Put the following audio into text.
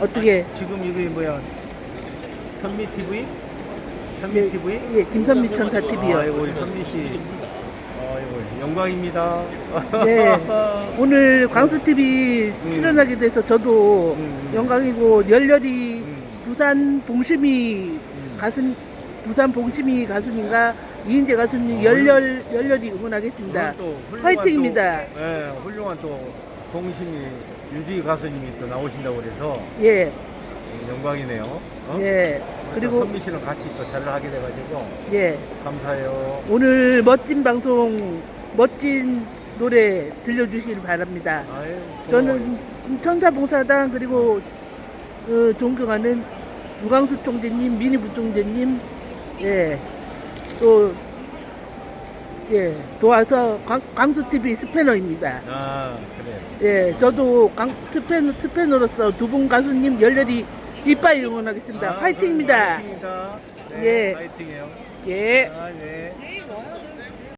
어떻게 지금 이게 뭐야? 선미 TV? 예, 선미 TV? 예, 김선미 천사 TV요. 아이고 선미 씨. 아이고 영광입니다. 네. 오늘 광수 TV 음. 출연하게 돼서 저도 음. 영광이고 열렬히 음. 부산 봉심이 음. 가수 부산 봉심이 가수님과 이인재 가수님 어, 열렬 열렬히 응원하겠습니다. 또 훌륭한 화이팅입니다. 또, 예, 훌륭한 또 동심이 유지 가수님이 또 나오신다고 그래서 예, 영광이네요. 어? 예. 그리고 그리고 선미 씨랑 같이 또 잘 하게 돼가지고 예, 감사해요. 오늘 멋진 방송, 멋진 노래 들려주시길 바랍니다. 아유, 저는 천사봉사단 그리고 어, 존경하는 유광수 총재님, 미니 부총재님, 예, 또 예, 도와서 광, 광수 TV 스패너입니다. 아 그래. 예, 저도 광, 스패너 스패너로서 두 분 가수님 열렬히 이빠이 응원하겠습니다. 아, 화이팅입니다. 화이팅입니다. 네, 예. 화이팅해요. 예. 아, 네.